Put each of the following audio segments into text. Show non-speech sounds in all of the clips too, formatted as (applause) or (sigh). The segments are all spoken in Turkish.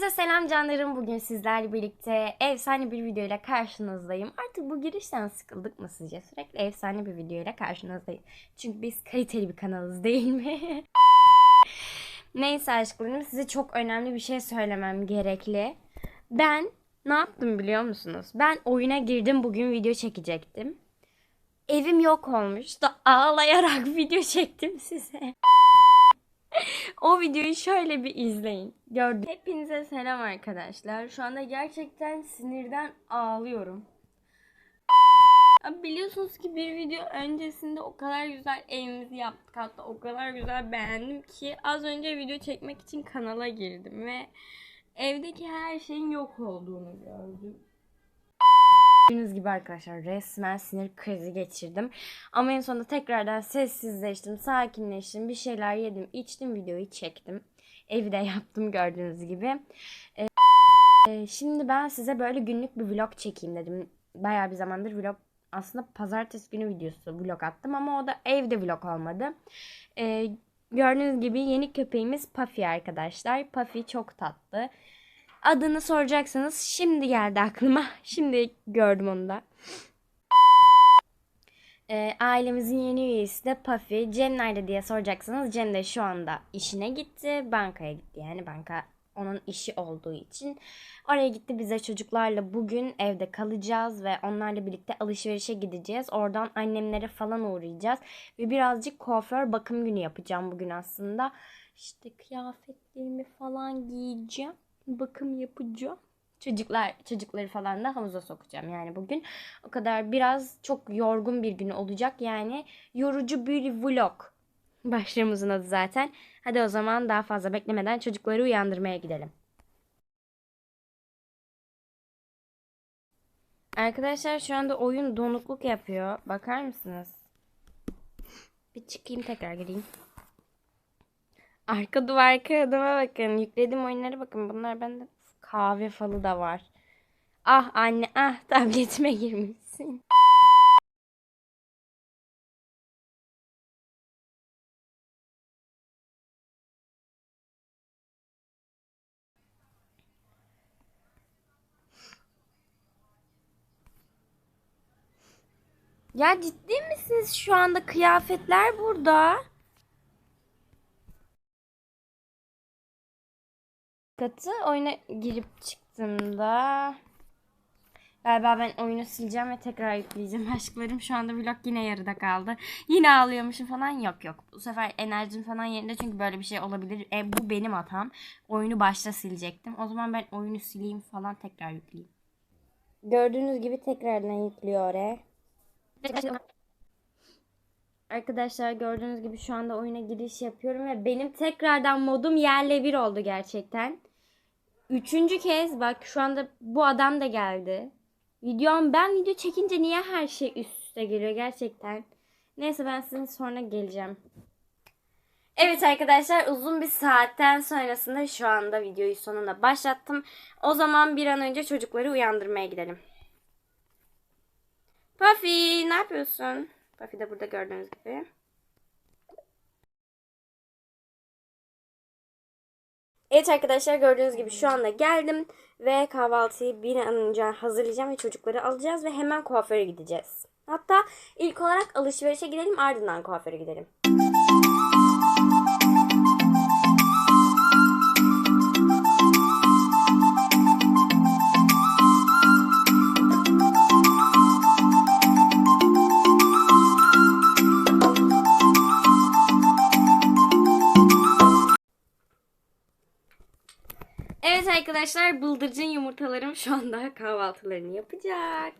Hepinize selam canlarım. Bugün sizlerle birlikte efsane bir video ile karşınızdayım. Artık bu girişten sıkıldık mı sizce? Sürekli efsane bir video ile karşınızdayım. Çünkü biz kaliteli bir kanalız değil mi? (laughs) Neyse aşklarım size çok önemli bir şey söylemem gerekli. Ben ne yaptım biliyor musunuz? Ben oyuna girdim bugün video çekecektim. Evim yok olmuş da ağlayarak (laughs) video çektim size. (laughs) O videoyu şöyle bir izleyin. Gördüm. Hepinize selam arkadaşlar. Şu anda gerçekten sinirden ağlıyorum. Abi biliyorsunuz ki bir video öncesinde o kadar güzel evimizi yaptık hatta o kadar güzel beğendim ki az önce video çekmek için kanala girdim ve evdeki her şeyin yok olduğunu gördüm. Gördüğünüz gibi arkadaşlar resmen sinir krizi geçirdim. Ama en sonunda tekrardan sessizleştim, sakinleştim, bir şeyler yedim, içtim, videoyu çektim. Evi de (laughs) yaptım gördüğünüz gibi. Ee, şimdi ben size böyle günlük bir vlog çekeyim dedim. Bayağı bir zamandır vlog aslında pazartesi günü videosu vlog attım ama o da evde vlog olmadı. Ee, gördüğünüz gibi yeni köpeğimiz Puffy arkadaşlar. Puffy çok tatlı. Adını soracaksanız şimdi geldi aklıma. (laughs) Şimdi gördüm onu da. Ee, ailemizin yeni üyesi de Puffy. Cem nerede diye soracaksanız Cem de şu anda işine gitti. Bankaya gitti yani banka onun işi olduğu için. Oraya gitti bize çocuklarla bugün evde kalacağız ve onlarla birlikte alışverişe gideceğiz. Oradan annemlere falan uğrayacağız. Ve birazcık kuaför bakım günü yapacağım bugün aslında. İşte kıyafetlerimi falan giyeceğim bakım yapacağım. Çocuklar çocukları falan da havuza sokacağım yani bugün. O kadar biraz çok yorgun bir gün olacak. Yani yorucu bir vlog. Başlığımızın adı zaten. Hadi o zaman daha fazla beklemeden çocukları uyandırmaya gidelim. Arkadaşlar şu anda oyun donukluk yapıyor. Bakar mısınız? Bir çıkayım tekrar gireyim. Arka duvar kağıdıma bakın. Yüklediğim oyunlara bakın. Bunlar bende kahve falı da var. Ah anne ah (laughs) tabletime girmişsin. Ya ciddi misiniz şu anda kıyafetler burada? Katı oyuna girip çıktığımda galiba ben oyunu sileceğim ve tekrar yükleyeceğim (laughs) aşklarım. Şu anda vlog yine yarıda kaldı. Yine ağlıyormuşum falan yok yok. Bu sefer enerjim falan yerinde çünkü böyle bir şey olabilir. E, bu benim hatam. Oyunu başta silecektim. O zaman ben oyunu sileyim falan tekrar yükleyeyim. Gördüğünüz gibi tekrardan yüklüyor oraya. Arkadaşlar gördüğünüz gibi şu anda oyuna giriş yapıyorum ve benim tekrardan modum yerle bir oldu gerçekten. Üçüncü kez bak şu anda bu adam da geldi. Videom ben video çekince niye her şey üst üste geliyor gerçekten. Neyse ben sizin sonra geleceğim. Evet arkadaşlar uzun bir saatten sonrasında şu anda videoyu sonunda başlattım. O zaman bir an önce çocukları uyandırmaya gidelim. Puffy ne yapıyorsun? Puffy de burada gördüğünüz gibi. Evet arkadaşlar gördüğünüz gibi şu anda geldim ve kahvaltıyı bir an önce hazırlayacağım ve çocukları alacağız ve hemen kuaföre gideceğiz. Hatta ilk olarak alışverişe gidelim ardından kuaföre gidelim. Arkadaşlar bıldırcın yumurtalarım şu anda kahvaltılarını yapacak.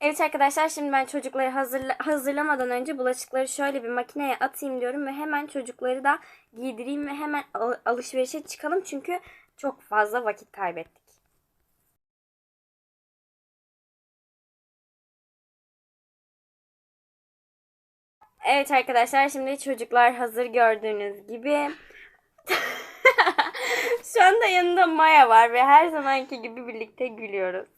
Evet arkadaşlar şimdi ben çocukları hazırla hazırlamadan önce bulaşıkları şöyle bir makineye atayım diyorum ve hemen çocukları da giydireyim ve hemen al alışverişe çıkalım çünkü çok fazla vakit kaybettik. Evet arkadaşlar şimdi çocuklar hazır gördüğünüz gibi. Yanında Maya var ve her zamanki gibi birlikte gülüyoruz.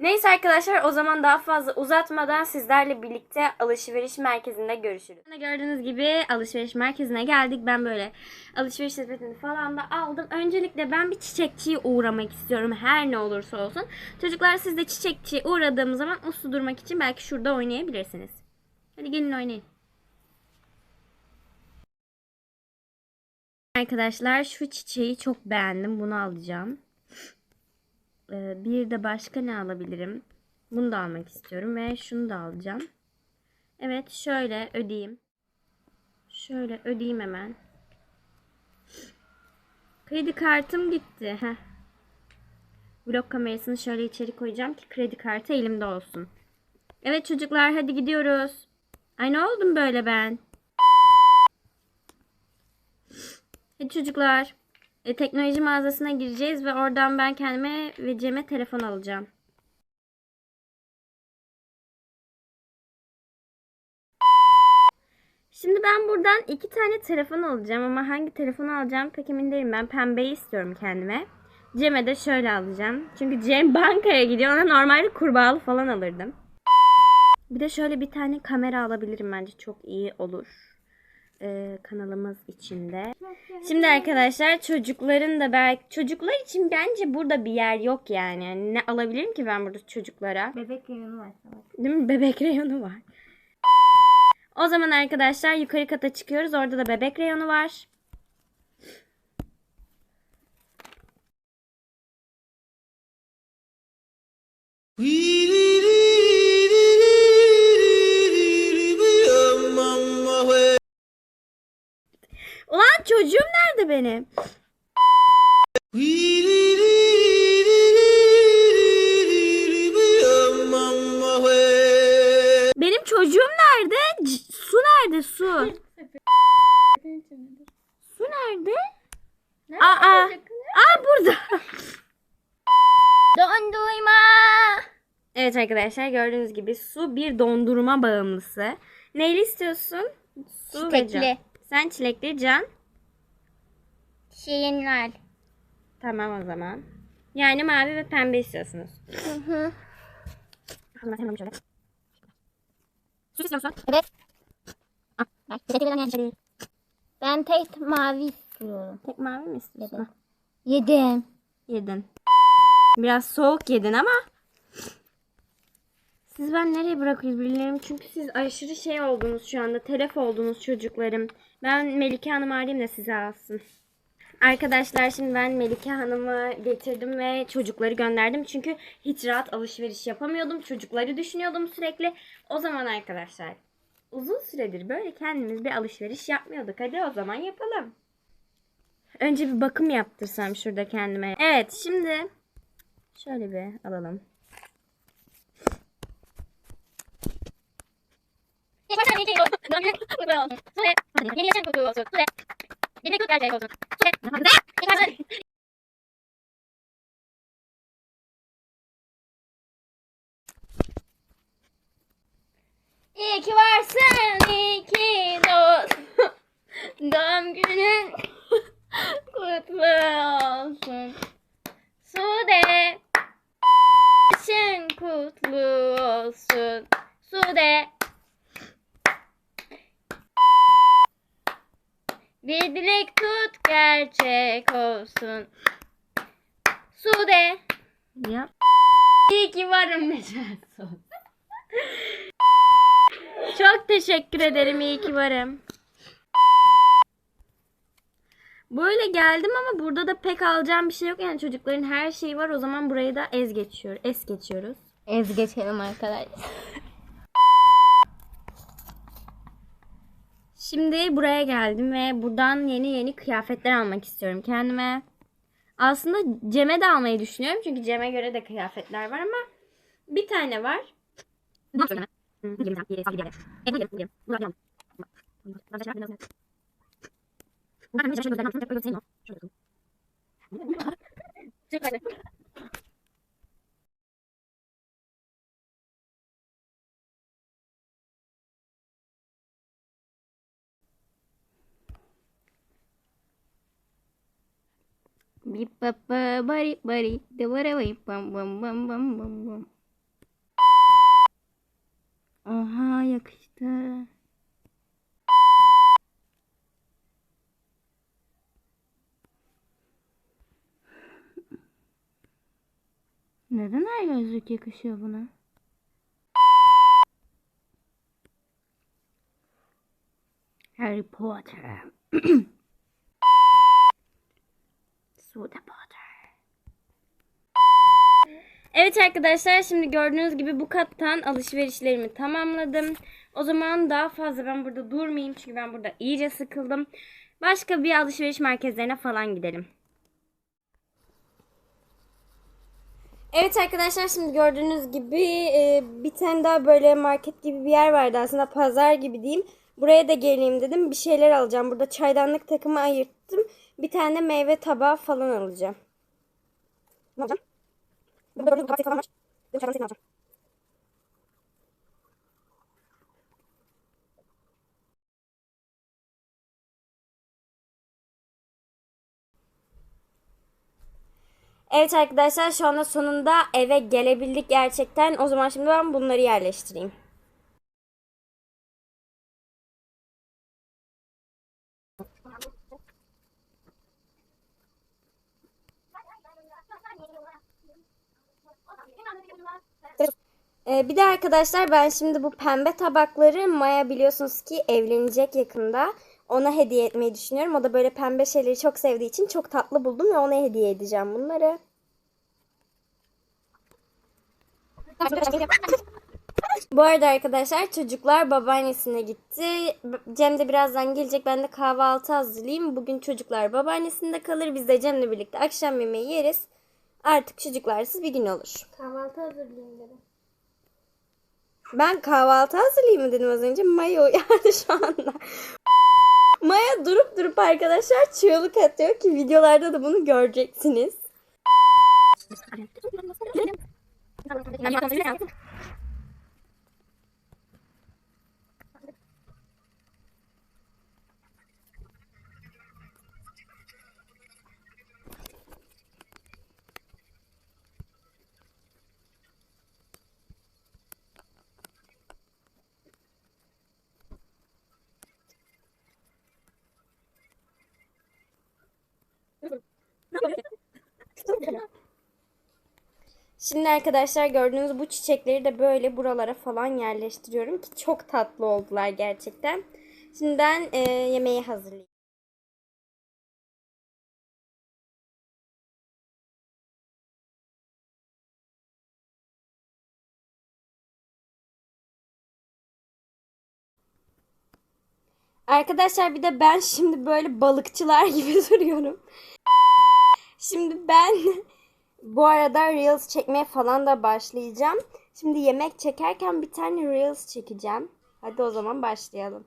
Neyse arkadaşlar o zaman daha fazla uzatmadan sizlerle birlikte alışveriş merkezinde görüşürüz. Gördüğünüz gibi alışveriş merkezine geldik. Ben böyle alışveriş sepetini falan da aldım. Öncelikle ben bir çiçekçiye uğramak istiyorum her ne olursa olsun. Çocuklar siz de çiçekçiye uğradığımız zaman uslu durmak için belki şurada oynayabilirsiniz. Hadi gelin oynayın. Arkadaşlar şu çiçeği çok beğendim. Bunu alacağım. Ee, bir de başka ne alabilirim? Bunu da almak istiyorum ve şunu da alacağım. Evet şöyle ödeyeyim. Şöyle ödeyeyim hemen. Kredi kartım gitti. Heh. Vlog kamerasını şöyle içeri koyacağım ki kredi kartı elimde olsun. Evet çocuklar hadi gidiyoruz. Ay ne oldum böyle ben? Hadi çocuklar. E, teknoloji mağazasına gireceğiz ve oradan ben kendime ve Cem'e telefon alacağım. Şimdi ben buradan iki tane telefon alacağım ama hangi telefonu alacağım pek emin değilim. Ben pembeyi istiyorum kendime. Cem'e de şöyle alacağım. Çünkü Cem (laughs) bankaya gidiyor. Ona normalde kurbağalı falan alırdım. Bir de şöyle bir tane kamera alabilirim bence çok iyi olur. Ee, kanalımız içinde. Şimdi arkadaşlar çocukların da belki çocuklar için bence burada bir yer yok yani. Yani ne alabilirim ki ben burada çocuklara? Bebek reyonu var. Değil mi? Bebek reyonu var. O zaman arkadaşlar yukarı kata çıkıyoruz. Orada da bebek reyonu var. Ulan çocuğum nerede benim? Benim çocuğum nerede? C- su nerede su? Su nerede? Aa, aa burada. Dondurma. Evet arkadaşlar gördüğünüz gibi su bir dondurma bağımlısı. Neyli istiyorsun? Su ve Çilekli. Can. Sen çilekli can. Şeyin var. Tamam o zaman. Yani mavi ve pembe istiyorsunuz. Hı hı. Ben hemen şöyle. Su istiyor musun? Evet. Ah, yani şey. Ben tek mavi istiyorum. Tek mavi mi istiyorsun? Yedim. Yedin. Biraz soğuk yedin ama. Siz ben nereye bırakıyoruz bilmiyorum. Çünkü siz aşırı şey oldunuz şu anda. Telef oldunuz çocuklarım. Ben Melike Hanım arayayım da sizi alsın. Arkadaşlar şimdi ben Melike Hanım'ı getirdim ve çocukları gönderdim. Çünkü hiç rahat alışveriş yapamıyordum. Çocukları düşünüyordum sürekli. O zaman arkadaşlar uzun süredir böyle kendimiz bir alışveriş yapmıyorduk. Hadi o zaman yapalım. Önce bir bakım yaptırsam şurada kendime. Evet şimdi şöyle bir alalım. İyi ki varsın, iyi ki doğdun. Doğum günün kutlu olsun. Sude, yaşın kutlu olsun. Sude. Bir dilek tut gerçek olsun. Sude. Ya. İyi ki varım Necati. Çok teşekkür ederim. İyi ki varım. Böyle geldim ama burada da pek alacağım bir şey yok. Yani çocukların her şeyi var. O zaman burayı da ez geçiyor. Es geçiyoruz. Ez geçelim arkadaşlar. Şimdi buraya geldim ve buradan yeni yeni kıyafetler almak istiyorum kendime. Aslında Cem'e de almayı düşünüyorum. Çünkü Cem'e göre de kıyafetler var ama bir tane var. Ba bari bari de bara bari bam bam bam bam bam bam. Oha yakıştı. Neden her gözlük yakışıyor buna? Harry Potter. (clears throat) Suda Potter. Evet arkadaşlar şimdi gördüğünüz gibi bu kattan alışverişlerimi tamamladım. O zaman daha fazla ben burada durmayayım çünkü ben burada iyice sıkıldım. Başka bir alışveriş merkezlerine falan gidelim. Evet arkadaşlar şimdi gördüğünüz gibi e, bir tane daha böyle market gibi bir yer vardı aslında pazar gibi diyeyim. Buraya da geleyim dedim bir şeyler alacağım. Burada çaydanlık takımı ayırttım. Bir tane meyve tabağı falan alacağım. Ne alacağım? Burada gördüğünüz falan var. Çaydanlık setini alacağım. Evet arkadaşlar şu anda sonunda eve gelebildik gerçekten. O zaman şimdi ben bunları yerleştireyim. Ee, bir de arkadaşlar ben şimdi bu pembe tabakları Maya biliyorsunuz ki evlenecek yakında. Ona hediye etmeyi düşünüyorum. O da böyle pembe şeyleri çok sevdiği için çok tatlı buldum ve ona hediye edeceğim bunları. (laughs) Bu arada arkadaşlar çocuklar babaannesine gitti. Cem de birazdan gelecek. Ben de kahvaltı hazırlayayım. Bugün çocuklar babaannesinde kalır. Biz de Cem'le birlikte akşam yemeği yeriz. Artık çocuklarsız bir gün olur. Kahvaltı hazırlayayım dedim. Ben kahvaltı hazırlayayım mı dedim az önce. Maya uyandı şu anda. Maya durup durup arkadaşlar çığlık atıyor ki videolarda da bunu göreceksiniz. Şimdi arkadaşlar gördüğünüz bu çiçekleri de böyle buralara falan yerleştiriyorum ki çok tatlı oldular gerçekten. Şimdi ben e, yemeği hazırlayayım. Arkadaşlar bir de ben şimdi böyle balıkçılar (laughs) gibi duruyorum. Şimdi ben (laughs) bu arada Reels çekmeye falan da başlayacağım. Şimdi yemek çekerken bir tane Reels çekeceğim. Hadi o zaman başlayalım.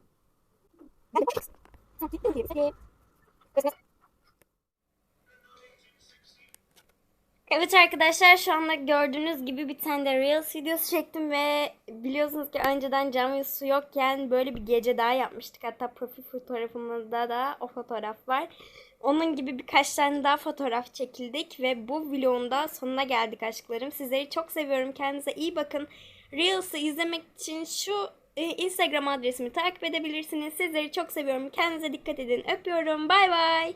Evet arkadaşlar şu anda gördüğünüz gibi bir tane de Reels videosu çektim ve biliyorsunuz ki önceden cam su yokken böyle bir gece daha yapmıştık. Hatta profil fotoğrafımızda da o fotoğraf var. Onun gibi birkaç tane daha fotoğraf çekildik ve bu vlogun da sonuna geldik aşklarım. Sizleri çok seviyorum. Kendinize iyi bakın. Reels'ı izlemek için şu e, Instagram adresimi takip edebilirsiniz. Sizleri çok seviyorum. Kendinize dikkat edin. Öpüyorum. Bay bay.